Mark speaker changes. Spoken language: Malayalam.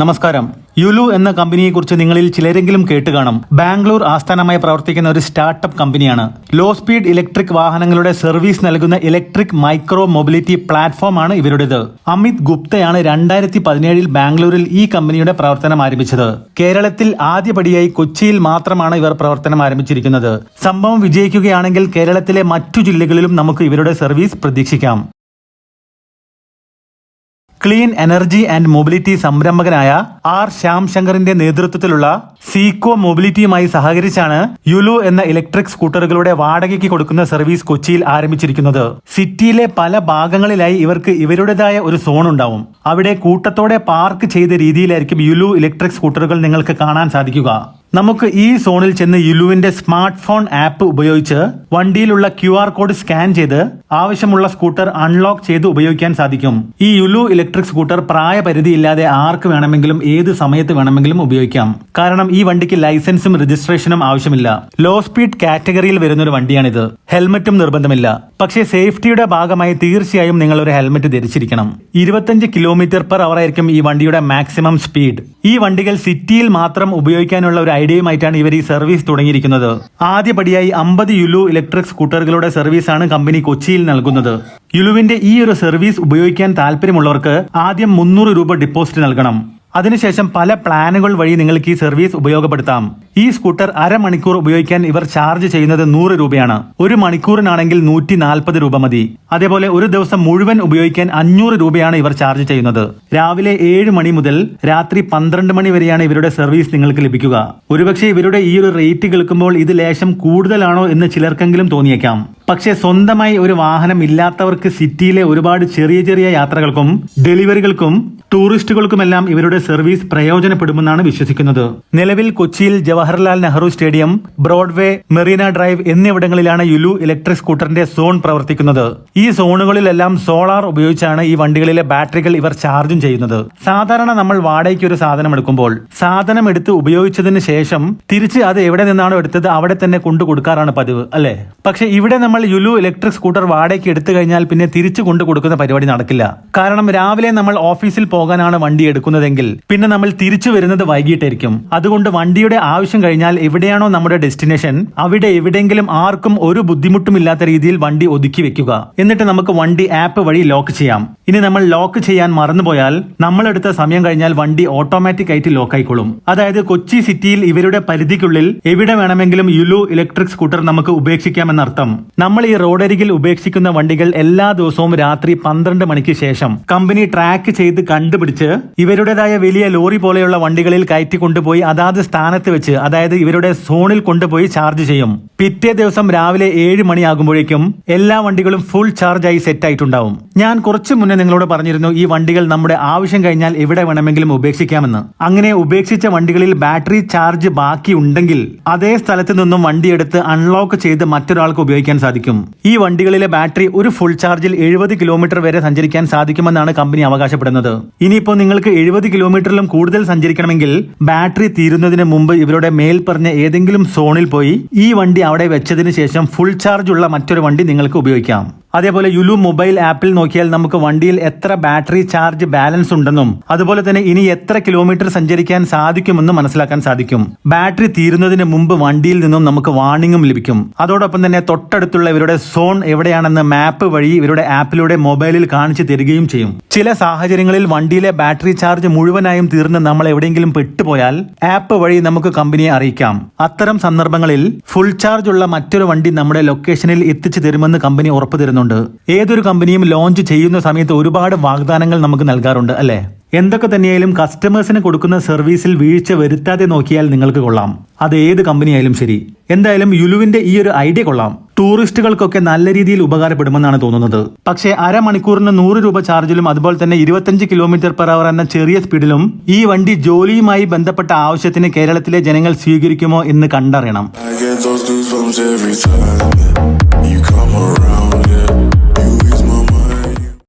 Speaker 1: നമസ്കാരം. യുലു എന്ന കമ്പനിയെക്കുറിച്ച് നിങ്ങളിൽ ചിലരെങ്കിലും കേട്ട് കാണും. ബാംഗ്ലൂർ ആസ്ഥാനമായി പ്രവർത്തിക്കുന്ന ഒരു സ്റ്റാർട്ടപ്പ് കമ്പനിയാണ്. ലോ സ്പീഡ് ഇലക്ട്രിക് വാഹനങ്ങളുടെ സർവീസ് നൽകുന്ന ഇലക്ട്രിക് മൈക്രോ മൊബിലിറ്റി പ്ലാറ്റ്ഫോമാണ് ഇവരുടേത്. അമിത് ഗുപ്തയാണ് രണ്ടായിരത്തി പതിനേഴിൽ ബാംഗ്ലൂരിൽ ഈ കമ്പനിയുടെ പ്രവർത്തനം ആരംഭിച്ചത്. കേരളത്തിൽ ആദ്യപടിയായി കൊച്ചിയിൽ മാത്രമാണ് ഇവർ പ്രവർത്തനം ആരംഭിച്ചിരിക്കുന്നത്. സംഭവം വിജയിക്കുകയാണെങ്കിൽ കേരളത്തിലെ മറ്റു ജില്ലകളിലും നമുക്ക് ഇവരുടെ സർവീസ് പ്രതീക്ഷിക്കാം. ക്ലീൻ എനർജി ആൻഡ് മൊബിലിറ്റി സംരംഭകനായ ആർ ശ്യാം ശങ്കറിന്റെ നേതൃത്വത്തിലുള്ള സീക്കോ മൊബിലിറ്റിയുമായി സഹകരിച്ചാണ് യുലു എന്ന ഇലക്ട്രിക് സ്കൂട്ടറുകളുടെ വാടകയ്ക്ക് കൊടുക്കുന്ന സർവീസ് കൊച്ചിയിൽ ആരംഭിച്ചിരിക്കുന്നത്. സിറ്റിയിലെ പല ഭാഗങ്ങളിലായി ഇവർക്ക് ഇവരുടേതായ ഒരു സോൺ ഉണ്ടാവും. അവിടെ കൂട്ടത്തോടെ പാർക്ക് ചെയ്ത രീതിയിലായിരിക്കും യുലു ഇലക്ട്രിക് സ്കൂട്ടറുകൾ നിങ്ങൾക്ക് കാണാൻ സാധിക്കുക. നമുക്ക് ഈ സോണിൽ ചെന്ന് യുലുവിന്റെ സ്മാർട്ട് ഫോൺ ആപ്പ് ഉപയോഗിച്ച് വണ്ടിയിലുള്ള ക്യു ആർ കോഡ് സ്കാൻ ചെയ്ത് ആവശ്യമുള്ള സ്കൂട്ടർ അൺലോക്ക് ചെയ്ത് ഉപയോഗിക്കാൻ സാധിക്കും. ഈ യുലു ഇലക്ട്രിക് സ്കൂട്ടർ പ്രായപരിധി ഇല്ലാതെ ആർക്ക് വേണമെങ്കിലും ഏത് സമയത്ത് വേണമെങ്കിലും ഉപയോഗിക്കാം. കാരണം ഈ വണ്ടിക്ക് ലൈസൻസും രജിസ്ട്രേഷനും ആവശ്യമില്ല. ലോ സ്പീഡ് കാറ്റഗറിയിൽ വരുന്ന ഒരു വണ്ടിയാണിത്. ഹെൽമറ്റും നിർബന്ധമില്ല. പക്ഷേ സേഫ്റ്റിയുടെ ഭാഗമായി തീർച്ചയായും നിങ്ങൾ ഒരു ഹെൽമെറ്റ് ധരിച്ചിരിക്കണം. ഇരുപത്തഞ്ച് കിലോമീറ്റർ പെർ അവർ ആയിരിക്കും ഈ വണ്ടിയുടെ മാക്സിമം സ്പീഡ് ഈ വണ്ടികൾ സിറ്റിയിൽ മാത്രം ഉപയോഗിക്കാനുള്ള ഒരു ഐഡിയയുമായിട്ടാണ് ഇവർ ഈ സർവീസ് തുടങ്ങിയിരിക്കുന്നത്. ആദ്യപടിയായി അമ്പത് യുലു ഇലക്ട്രിക് സ്കൂട്ടറുകളുടെ സർവീസാണ് കമ്പനി കൊച്ചിയിൽ നൽകുന്നത്. യുലുവിന്റെ ഈ ഒരു സർവീസ് ഉപയോഗിക്കാൻ താല്പര്യമുള്ളവർക്ക് ആദ്യം മുന്നൂറ് രൂപ ഡിപ്പോസിറ്റ് നൽകണം. അതിനുശേഷം പല പ്ലാനുകൾ വഴി നിങ്ങൾക്ക് ഈ സർവീസ് ഉപയോഗപ്പെടുത്താം. ഈ സ്കൂട്ടർ അരമണിക്കൂർ ഉപയോഗിക്കാൻ ഇവർ ചാർജ് ചെയ്യുന്നത് നൂറ് രൂപയാണ്. ഒരു മണിക്കൂറിനാണെങ്കിൽ നൂറ്റി നാൽപ്പത് രൂപ മതി. അതേപോലെ ഒരു ദിവസം മുഴുവൻ ഉപയോഗിക്കാൻ അഞ്ഞൂറ് രൂപയാണ് ഇവർ ചാർജ് ചെയ്യുന്നത്. രാവിലെ ഏഴ് മണി മുതൽ രാത്രി പന്ത്രണ്ട് മണി വരെയാണ് ഇവരുടെ സർവീസ് നിങ്ങൾക്ക് ലഭിക്കുക. ഒരുപക്ഷെ ഇവരുടെ ഈ ഒരു റേറ്റ് കേൾക്കുമ്പോൾ ഇത് ലേശം കൂടുതലാണോ എന്ന് ചിലർക്കെങ്കിലും തോന്നിയേക്കാം. പക്ഷേ സ്വന്തമായി ഒരു വാഹനം ഇല്ലാത്തവർക്ക് സിറ്റിയിലെ ഒരുപാട് ചെറിയ ചെറിയ യാത്രകൾക്കും ഡെലിവറികൾക്കും ടൂറിസ്റ്റുകൾക്കുമെല്ലാം ഇവരുടെ സർവീസ് പ്രയോജനപ്പെടുമെന്നാണ് വിശ്വസിക്കുന്നത്. നിലവിൽ കൊച്ചിയിൽ Jawaharlal Nehru stadium Broadway Marine Drive എന്നിവിടങ്ങളിലാണ് യുലു ഇലക്ട്രിക് സ്കൂട്ടറിന്റെ സോൺ പ്രവർത്തിക്കുന്നത്. ഈ സോണുകളിലെല്ലാം സോളാർ ഉപയോഗിച്ചാണ് ഈ വണ്ടികളിലെ ബാറ്ററികൾ ഇവർ ചാർജും ചെയ്യുന്നത്. സാധാരണ നമ്മൾ വാടകയ്ക്ക് ഒരു സാധനം എടുക്കുമ്പോൾ സാധനം എടുത്ത് ഉപയോഗിച്ചതിന് ശേഷം തിരിച്ച് അത് എവിടെ നിന്നാണോ എടുത്തത് അവിടെ തന്നെ കൊണ്ടു കൊടുക്കാറാണ് പതിവ് അല്ലേ? പക്ഷെ ഇവിടെ നമ്മൾ യുലു ഇലക്ട്രിക് സ്കൂട്ടർ വാടകയ്ക്ക് എടുത്തു കഴിഞ്ഞാൽ പിന്നെ തിരിച്ചു കൊണ്ടു കൊടുക്കുന്ന പരിപാടി നടക്കില്ല. കാരണം രാവിലെ നമ്മൾ ഓഫീസിൽ പോകാനാണ് വണ്ടി എടുക്കുന്നതെങ്കിൽ പിന്നെ നമ്മൾ തിരിച്ചു വരുന്നത് വൈകിട്ടായിരിക്കും. അതുകൊണ്ട് വണ്ടിയുടെ ആവശ്യം കഴിഞ്ഞാൽ എവിടെയാണോ നമ്മുടെ ഡെസ്റ്റിനേഷൻ അവിടെ എവിടെയെങ്കിലും ആർക്കും ഒരു ബുദ്ധിമുട്ടും ഇല്ലാത്ത രീതിയിൽ വണ്ടി ഒതുക്കി വെക്കുക. എന്നിട്ട് നമുക്ക് വണ്ടി ആപ്പ് വഴി ലോക്ക് ചെയ്യാം. ഇനി നമ്മൾ ലോക്ക് ചെയ്യാൻ മറന്നുപോയാൽ നമ്മളെടുത്ത സമയം കഴിഞ്ഞാൽ വണ്ടി ഓട്ടോമാറ്റിക് ആയിട്ട് ലോക്ക് ആയിക്കോളും അതായത് കൊച്ചി സിറ്റിയിൽ ഇവരുടെ പരിധിക്കുള്ളിൽ എവിടെ വേണമെങ്കിലും യുലു ഇലക്ട്രിക് സ്കൂട്ടർ നമുക്ക് ഉപേക്ഷിക്കാമെന്നർത്ഥം. നമ്മൾ ഈ റോഡരികിൽ ഉപേക്ഷിക്കുന്ന വണ്ടികൾ എല്ലാ ദിവസവും രാത്രി പന്ത്രണ്ട് മണിക്ക് ശേഷം കമ്പനി ട്രാക്ക് ചെയ്ത് കണ്ടുപിടിച്ച് ഇവരുടേതായ വലിയ ലോറി പോലെയുള്ള വണ്ടികളിൽ കയറ്റി കൊണ്ടുപോയി അതാത് സ്ഥാനത്ത് വെച്ച് അതായത് ഇവരുടെ സോണിൽ കൊണ്ടുപോയി ചാർജ് ചെയ്യും. പിറ്റേ ദിവസം രാവിലെ ഏഴ് മണിയാകുമ്പോഴേക്കും എല്ലാ വണ്ടികളും ഫുൾ ചാർജായി സെറ്റ് ആയിട്ടുണ്ടാവും. ഞാൻ കുറച്ചു മുന്നേ നിങ്ങളോട് പറഞ്ഞിരുന്നു ഈ വണ്ടികൾ നമ്മുടെ ആവശ്യം കഴിഞ്ഞാൽ എവിടെ വേണമെങ്കിലും ഉപേക്ഷിക്കാമെന്ന്. അങ്ങനെ ഉപേക്ഷിച്ച വണ്ടികളിൽ ബാറ്ററി ചാർജ് ബാക്കി ഉണ്ടെങ്കിൽ അതേ സ്ഥലത്ത് നിന്നും വണ്ടി എടുത്ത് അൺലോക്ക് ചെയ്ത് മറ്റൊരാൾക്ക് ഉപയോഗിക്കാൻ സാധിക്കും. ഈ വണ്ടികളിലെ ബാറ്ററി ഒരു ഫുൾ ചാർജിൽ എഴുപത് കിലോമീറ്റർ വരെ സഞ്ചരിക്കാൻ സാധിക്കുമെന്നാണ് കമ്പനി അവകാശപ്പെടുന്നത്. ഇനിയിപ്പോൾ നിങ്ങൾക്ക് എഴുപത് കിലോമീറ്ററിലും കൂടുതൽ സഞ്ചരിക്കണമെങ്കിൽ ബാറ്ററി തീരുന്നതിന് മുമ്പ് ഇവരുടെ മേൽ പറഞ്ഞ ഏതെങ്കിലും സോണിൽ പോയി ഈ വണ്ടി അവിടെ വെച്ചതിന് ശേഷം ഫുൾ ചാർജ് ഉള്ള മറ്റൊരു വണ്ടി നിങ്ങൾക്ക് ഉപയോഗിക്കാം. അതേപോലെ യുലു മൊബൈൽ ആപ്പിൽ നോക്കിയാൽ നമുക്ക് വണ്ടിയിൽ എത്ര ബാറ്ററി ചാർജ് ബാലൻസ് ഉണ്ടെന്നും അതുപോലെ തന്നെ ഇനി എത്ര കിലോമീറ്റർ സഞ്ചരിക്കാൻ സാധിക്കുമെന്നും മനസ്സിലാക്കാൻ സാധിക്കും. ബാറ്ററി തീരുന്നതിന് മുമ്പ് വണ്ടിയിൽ നിന്നും നമുക്ക് വാർണിംഗും ലഭിക്കും. അതോടൊപ്പം തന്നെ തൊട്ടടുത്തുള്ള ഇവരുടെ സോൺ എവിടെയാണെന്ന് മാപ്പ് വഴി ഇവരുടെ ആപ്പിലൂടെ മൊബൈലിൽ കാണിച്ചു തരികയും ചെയ്യും. ചില സാഹചര്യങ്ങളിൽ വണ്ടിയിലെ ബാറ്ററി ചാർജ് മുഴുവനായും തീർന്ന് നമ്മൾ എവിടെയെങ്കിലും പെട്ടുപോയാൽ ആപ്പ് വഴി നമുക്ക് കമ്പനിയെ അറിയിക്കാം. അത്തരം സന്ദർഭങ്ങളിൽ ഫുൾ ചാർജ് ഉള്ള മറ്റൊരു വണ്ടി നമ്മുടെ ലൊക്കേഷനിൽ എത്തിച്ചു തരുമെന്ന് കമ്പനി ഉറപ്പു തരുന്നുണ്ട് ഏതൊരു കമ്പനിയും ലോഞ്ച് ചെയ്യുന്ന സമയത്ത് ഒരുപാട് വാഗ്ദാനങ്ങൾ നമുക്ക് നൽകാറുണ്ട് അല്ലേ? എന്തൊക്കെ തന്നെയായാലും കസ്റ്റമേഴ്സിന് കൊടുക്കുന്ന സർവീസിൽ വീഴ്ച വരുത്താതെ നോക്കിയാൽ നിങ്ങൾക്ക് കൊള്ളാം. അത് ഏത് കമ്പനിയായാലും ശരി. എന്തായാലും യുലുവിന്റെ ഈ ഒരു ഐഡിയ കൊള്ളാം. ടൂറിസ്റ്റുകൾക്കൊക്കെ നല്ല രീതിയിൽ ഉപകാരപ്പെടുമെന്നാണ് തോന്നുന്നത്. പക്ഷേ അരമണിക്കൂറിന് നൂറ് രൂപ ചാർജിലും അതുപോലെ തന്നെ ഇരുപത്തഞ്ച് കിലോമീറ്റർ പെർ അവർ എന്ന ചെറിയ സ്പീഡിലും ഈ വണ്ടി ജോലിയുമായി ബന്ധപ്പെട്ട ആവശ്യത്തിന് കേരളത്തിലെ ജനങ്ങൾ സ്വീകരിക്കുമോ എന്ന് കണ്ടറിയണം.